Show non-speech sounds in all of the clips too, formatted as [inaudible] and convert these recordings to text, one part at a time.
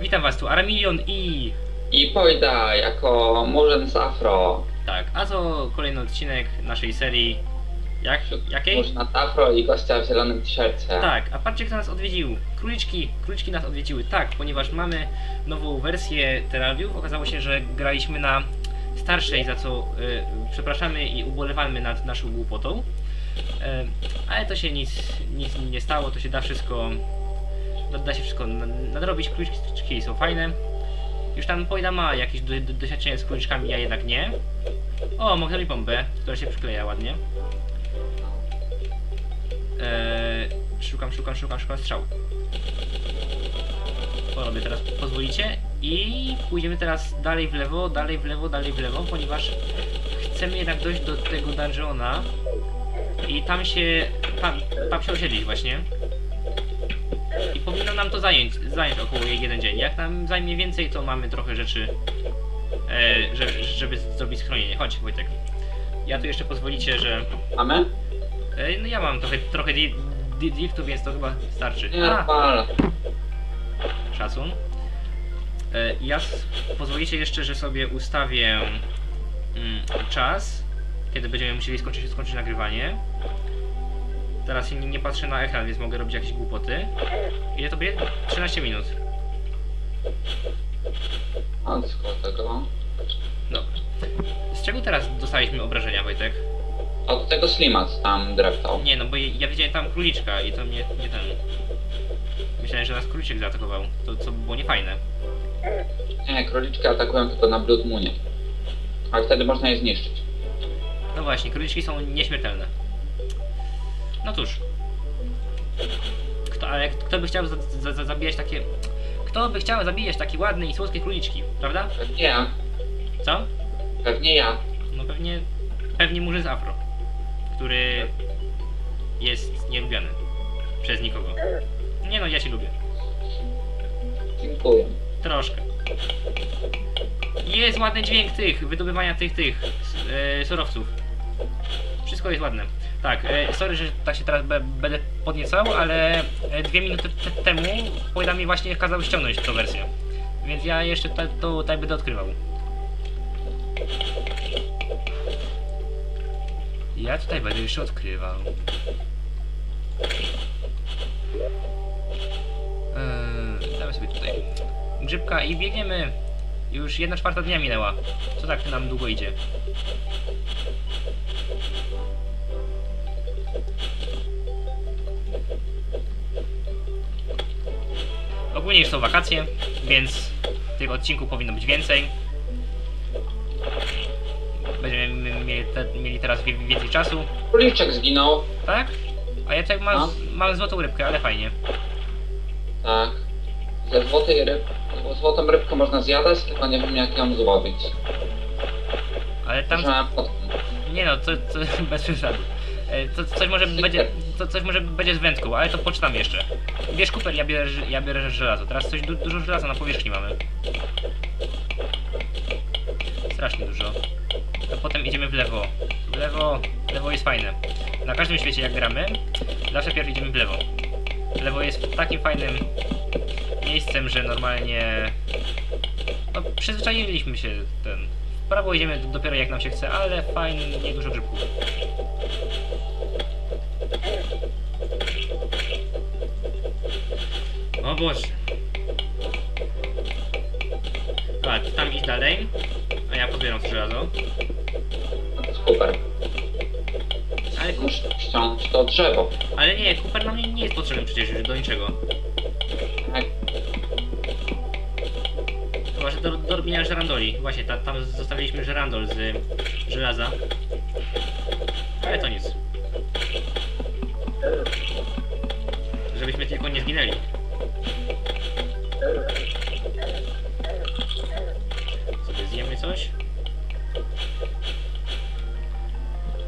Witam was tu, Aramilion i... I Pojda jako murzyn z afro. Tak, a to kolejny odcinek naszej serii... Jak? Jakiej? Murzyn z afro i gościa w zielonym t-shircie. Tak, a patrzcie kto nas odwiedził. Króliczki, króliczki nas odwiedziły. Tak, ponieważ mamy nową wersję Terrariów. Okazało się, że graliśmy na starszej, za co y, przepraszamy i ubolewamy nad naszą głupotą. E, ale to się nic, nic nie stało, to się da wszystko, da, się wszystko na- nadrobić. Króliczki są fajne. Już tam Pojda ma jakieś do, do, doświadczenie z króliczkami, ja jednak nie. O, mogę zrobić bombę, która się przykleja ładnie. Eee, szukam, szukam, szukam, szukam strzał. To robię teraz, pozwolicie? I pójdziemy teraz dalej w lewo, dalej w lewo, dalej w lewo, ponieważ chcemy jednak dojść do tego dungeona i tam się, tam, tam się osiedlić właśnie. Powinno nam to zająć, zająć około jeden dzień. Jak nam zajmie więcej, to mamy trochę rzeczy, e, żeby, żeby zrobić schronienie. Chodź Wojtek. Ja tu jeszcze pozwolicie, że Mamy? Ej, no ja mam trochę, trochę di- di- dirtu, więc to chyba starczy. A, pal. szacun. E, Ja pozwolicie jeszcze, że sobie ustawię mm, czas, kiedy będziemy musieli skończyć, skończyć nagrywanie. Teraz nie, nie patrzę na ekran, więc mogę robić jakieś głupoty. Ile to będzie? 13 minut. Od tego. Dobra. Z czego teraz dostaliśmy obrażenia, Wojtek? Od tego slima co tam dreptał. Nie, no bo ja widziałem tam króliczka i to mnie nie ten... Myślałem, że nas króliczek zaatakował, to co było niefajne. Nie, króliczki atakują tylko na Blood Moonie. A wtedy można je zniszczyć. No właśnie, króliczki są nieśmiertelne. No cóż. Kto, ale kto by chciał za, za, za, zabijać takie... Kto by chciał zabijać takie ładne i słodkie króliczki, prawda? Pewnie ja. Co? Pewnie ja. No pewnie... Pewnie murzyn z afro. Który... Jest nielubiany. Przez nikogo. Nie no, ja cię lubię. Dziękuję. Troszkę. Jest ładny dźwięk tych, wydobywania tych, tych e, surowców. Wszystko jest ładne. Tak, e, sorry, że tak się teraz będę podniecał, ale e, dwie minuty te, temu Pojda mi właśnie kazał ściągnąć tą wersję. Więc ja jeszcze ta, to tutaj będę odkrywał. Ja tutaj będę jeszcze odkrywał. Eee, damy sobie tutaj grzybka i biegniemy. Już jedna czwarta dnia minęła. Co tak nam długo idzie? Ogólnie już są wakacje, więc tych odcinków powinno być więcej. Będziemy mieli, te, mieli teraz więcej czasu, Króliczek zginął. tak? A ja tutaj mam, No. mam złotą rybkę, ale fajnie. Tak. Ze złotej ryb... Złotą rybkę można zjadać, tylko nie wiem jak ją złowić. Ale tam. Nie no, to, to [laughs] bez przesady. E, To, coś może będzie, to coś może będzie z wędką, ale to poczytam jeszcze. Bierz kuper, ja biorę, ja biorę żelazo. Teraz coś du, dużo żelaza na powierzchni mamy. Strasznie dużo. To potem idziemy w lewo. W lewo, w lewo jest fajne. Na każdym świecie jak gramy, zawsze pierw idziemy w lewo. Lewo jest takim fajnym miejscem, że normalnie... No przyzwyczailiśmy się ten... W prawo idziemy dopiero jak nam się chce, ale fajnie dużo grzybków. O Boże. Tak, tam iść dalej. A ja podbieram to żelazo. Super. Ale, ku- Muszę ściągnąć to drzewo. ale nie, Cooper nam nie, nie jest potrzebny przecież już do niczego. Robienia żerandoli. Właśnie, ta, tam zostawiliśmy żerandol z żelaza. Ale to nic. Żebyśmy tylko nie zginęli. Sobie zjemy coś.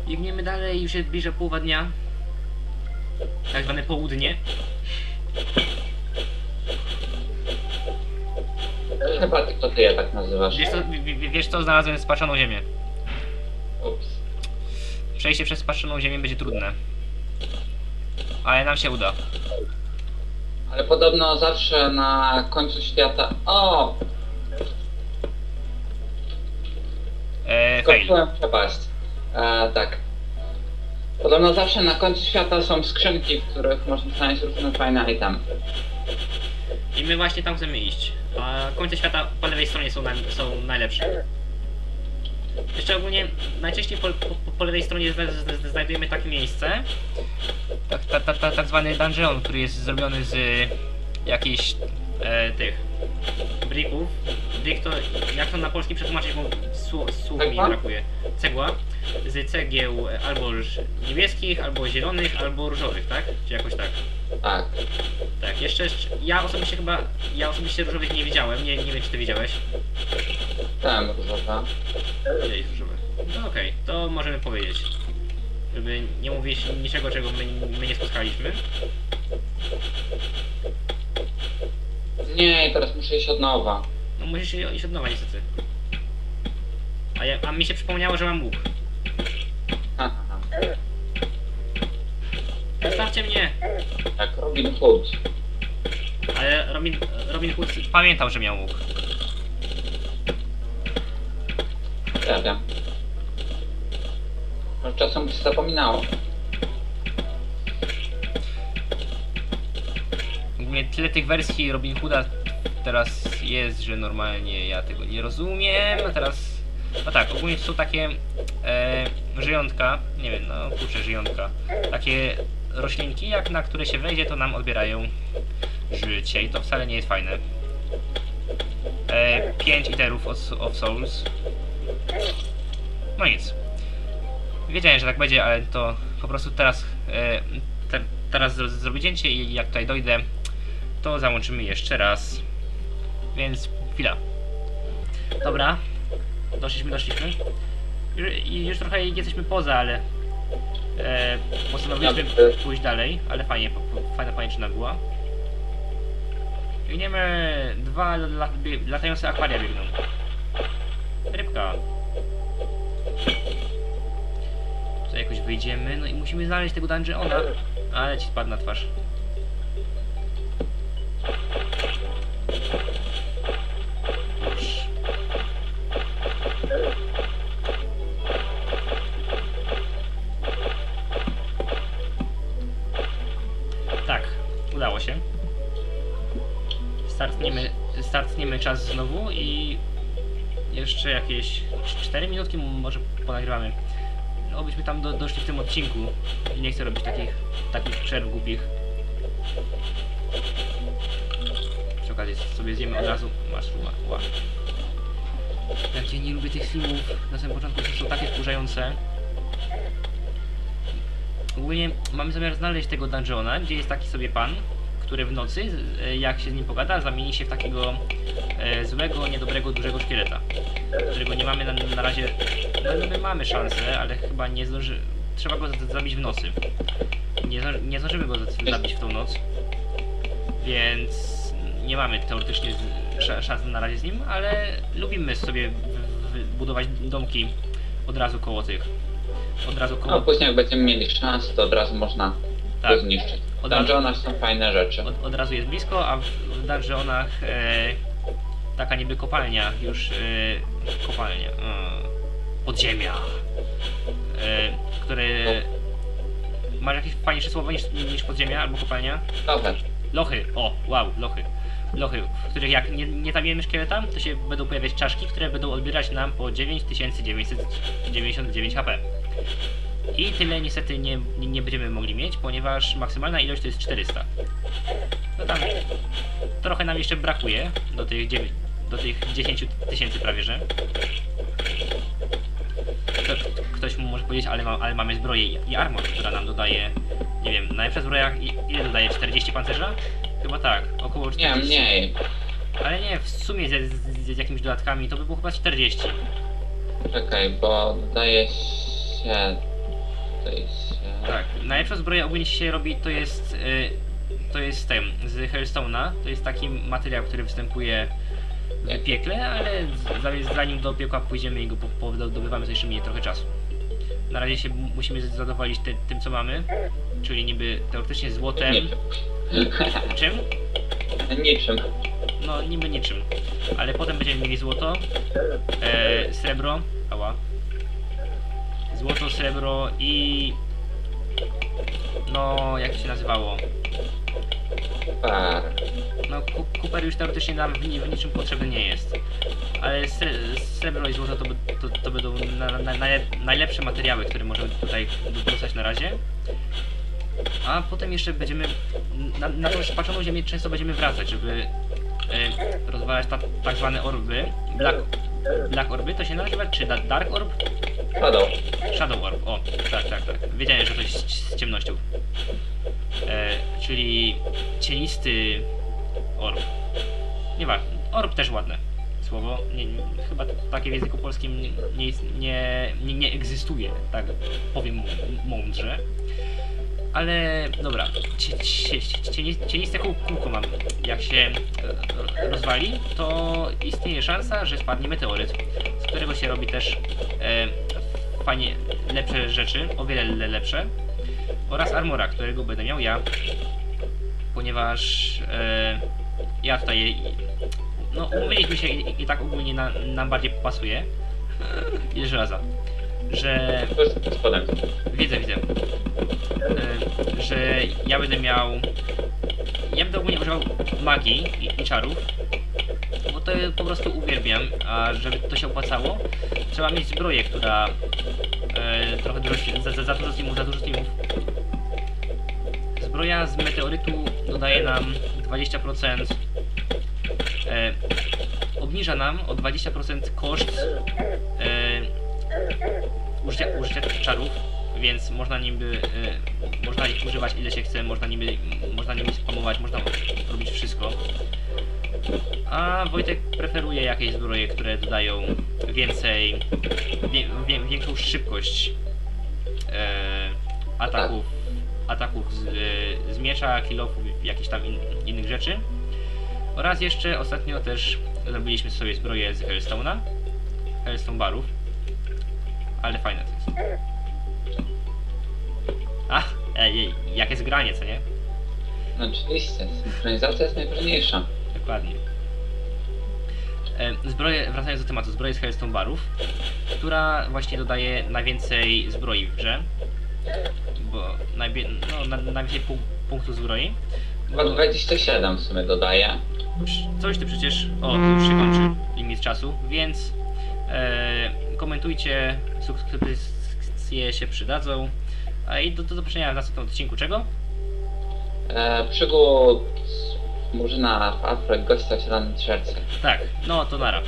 Biegniemy dalej, już się zbliża połowa dnia. Tak zwane południe. Chyba tylko ty je tak nazywasz. Wiesz co, w- w- wiesz co znalazłem spaczoną ziemię. Ups. Przejście przez spaczoną ziemię będzie trudne. Ale nam się uda. Ale podobno zawsze na końcu świata... O! E, fail. Skoczyłem w przepaść. E, tak. Podobno zawsze na końcu świata są skrzynki, w których można znaleźć różne fajne itemy. I my właśnie tam chcemy iść. A końce świata po lewej stronie są, naj, są najlepsze. Jeszcze ogólnie najczęściej po, po, po lewej stronie zna, zna, znajdujemy takie miejsce. Tak, ta, ta, ta, tak zwany dungeon, który jest zrobiony z jakichś e, tych bricków. Brick to, jak to na polski przetłumaczyć, bo słów, mi brakuje. Cegła. Z cegieł albo ż- niebieskich, albo zielonych, albo różowych, tak? Czy jakoś tak. Tak. Tak, jeszcze, jeszcze ja osobiście chyba, ja osobiście różowych nie widziałem, nie, nie wiem czy ty widziałeś. Tam różowa. Jest różowych? No okej, to możemy powiedzieć. Żeby nie mówić niczego, czego my, my nie spotkaliśmy. Nie, teraz muszę iść od nowa. No musisz iść od nowa niestety. A, ja, a mi się przypomniało, że mam łuk. Aha. Zostawcie mnie! Jak Robin Hood. Ale Robin, Robin Hood pamiętał, że miał łuk. Ja wiem. Może czasem mi się zapominało. Ogólnie tyle tych wersji Robin Hooda teraz jest, że normalnie ja tego nie rozumiem. A teraz. No tak, ogólnie są takie e, żyjątka, nie wiem, no kurczę, żyjątka. Takie roślinki, jak na które się wejdzie, to nam odbierają życie i to wcale nie jest fajne. E, 5 iterów of, of Souls. No nic. Wiedziałem, że tak będzie, ale to po prostu teraz, e, te, teraz zro- zrobię cięcie i jak tutaj dojdę, to załączymy jeszcze raz. Więc chwila. Dobra. Doszliśmy, doszliśmy. I już trochę jesteśmy poza, ale e, postanowiliśmy pójść dalej, ale fajnie, fajna pajęczyna była. Biegniemy, dwa latające akwaria biegną. Rybka. Tutaj jakoś wyjdziemy, no i musimy znaleźć tego dungeona, ale ci spadł na twarz. Startniemy, czas znowu i jeszcze jakieś 4 minutki może ponagrywamy. No byśmy tam do, doszli w tym odcinku. Nie chcę robić takich, takich przerw głupich. Przy okazji sobie zjemy od razu. Ła, ła. Jak ja nie lubię tych filmów na samym początku, są takie wkurzające. Ogólnie mamy zamiar znaleźć tego dungeona, gdzie jest taki sobie pan, który w nocy, e, jak się z nim pogada, zamieni się w takiego e, złego, niedobrego, dużego szkieleta, którego nie mamy na, na razie, no my mamy szansę, ale chyba nie zdąży, trzeba go zabić w nocy. Nie, nie zdążymy go zabić w tą noc, więc nie mamy teoretycznie szans na razie z nim, ale lubimy sobie budować domki od razu koło tych, od razu koło No później jak będziemy mieli szansę, to od razu można Tak. go zniszczyć. W dungeonach są fajne rzeczy. od, od razu jest blisko, a w, w dungeonach e, taka niby kopalnia, już e, kopalnia, e, podziemia, e, które masz jakieś fajniejsze słowo niż, niż podziemia albo kopalnia? Dobra. Lochy, o, wow, lochy. Lochy, w których jak nie, nie zabijemy szkieleta, to się będą pojawiać czaszki, które będą odbierać nam po 9999 HP. I tyle niestety nie, nie, będziemy mogli mieć, ponieważ maksymalna ilość to jest 400. No tam trochę nam jeszcze brakuje do tych, dziewię- do tych 10 tysięcy prawie, że. Kto, ktoś mu może powiedzieć, ale, ma, ale mamy zbroję i, i armor, która nam dodaje, nie wiem, najlepsza zbroja ile dodaje? 40 pancerza? Chyba tak, około 40. Nie, mniej. Ale nie, w sumie z, z, z jakimiś dodatkami to by było chyba 40. Czekaj, bo dodaje się... Się... Tak, najlepsza zbroja ogólnie się robi to jest y, to jest ten z Hellstone'a, to jest taki materiał, który występuje w piekle, ale z- za- zanim do piekła pójdziemy i go po- podobywamy, to jeszcze minie trochę czasu. Na razie się musimy zadowolić te, tym co mamy, czyli niby teoretycznie złotem, Nie wiem. Czym? Niczym. No niby niczym. Ale potem będziemy mieli złoto, e, srebro, ała. Złoto, srebro i... No, jak to się nazywało? Super. No, Cooper już teoretycznie nam w, w niczym potrzebny nie jest. Ale sre- srebro i złoto to, to, to będą na, na, najlep- najlepsze materiały, które możemy tutaj do- dostać na razie. A potem jeszcze będziemy na, na tą spaczoną ziemię często będziemy wracać, żeby e, rozwalać ta, tak zwane orby. Black, black orby to się nazywa, czy da, Dark Orb? Shadow. Shadow Orb, o, tak, tak, tak. Wiedziałem, że coś z, ciemnością. E, czyli cienisty orb. Nieważne. Orb też ładne słowo. Nie, nie, chyba takie w języku polskim nie, nie, nie, nie, egzystuje, tak powiem mądrze. Ale dobra, cie, cie, cie, cieni- cieniste kół, kółko mam. Jak się e, rozwali, to istnieje szansa, że spadnie meteoryt, z którego się robi też e, fajnie lepsze rzeczy, o wiele le- lepsze. Oraz armora, którego będę miał ja, ponieważ e, ja tutaj, no umówiliśmy się i, i tak ogólnie na, nam bardziej pasuje. [laughs] Ile żelaza? Że spodem. Widzę, widzę. E, że ja będę miał. Ja będę ogólnie używał magii i, i czarów. To po prostu uwielbiam, a żeby to się opłacało, trzeba mieć zbroję, która e, trochę dużo, za, za, za dużo teamów, za dużo teamów. Zbroja z meteorytu dodaje nam 20%. E, obniża nam o 20% koszt e, użycia, użycia czarów, więc można niby, y, można ich używać ile się chce, można niby, można nimi spamować, można robić wszystko. A Wojtek preferuje jakieś zbroje, które dodają więcej, wie, wie, większą szybkość e, ataków, ataków z, e, z miecza, kilofów, jakichś tam in, innych rzeczy. Oraz jeszcze ostatnio też zrobiliśmy sobie zbroję z Hellstone'a, Hellstone barów. Ale fajne to jest. Ach, ej, jakie zgranie, co nie? No oczywiście, synchronizacja jest najważniejsza. Dokładnie. E, Zbroje, wracając do tematu, zbroje z Hellstone Barów, która właśnie dodaje najwięcej zbroi w grze. Bo najbie, no, na, najwięcej pu, punktów zbroi. Chyba Bo, 27 w sumie dodaję. coś ty przecież. O, tu już się kończy limit czasu, więc e, komentujcie, subskrypcje się przydadzą. A i do, do zobaczenia w następnym odcinku. Czego? E, przygód Murzyna w Afrek gościa w zielonym tyszerce. Tak, no to nara.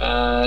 E,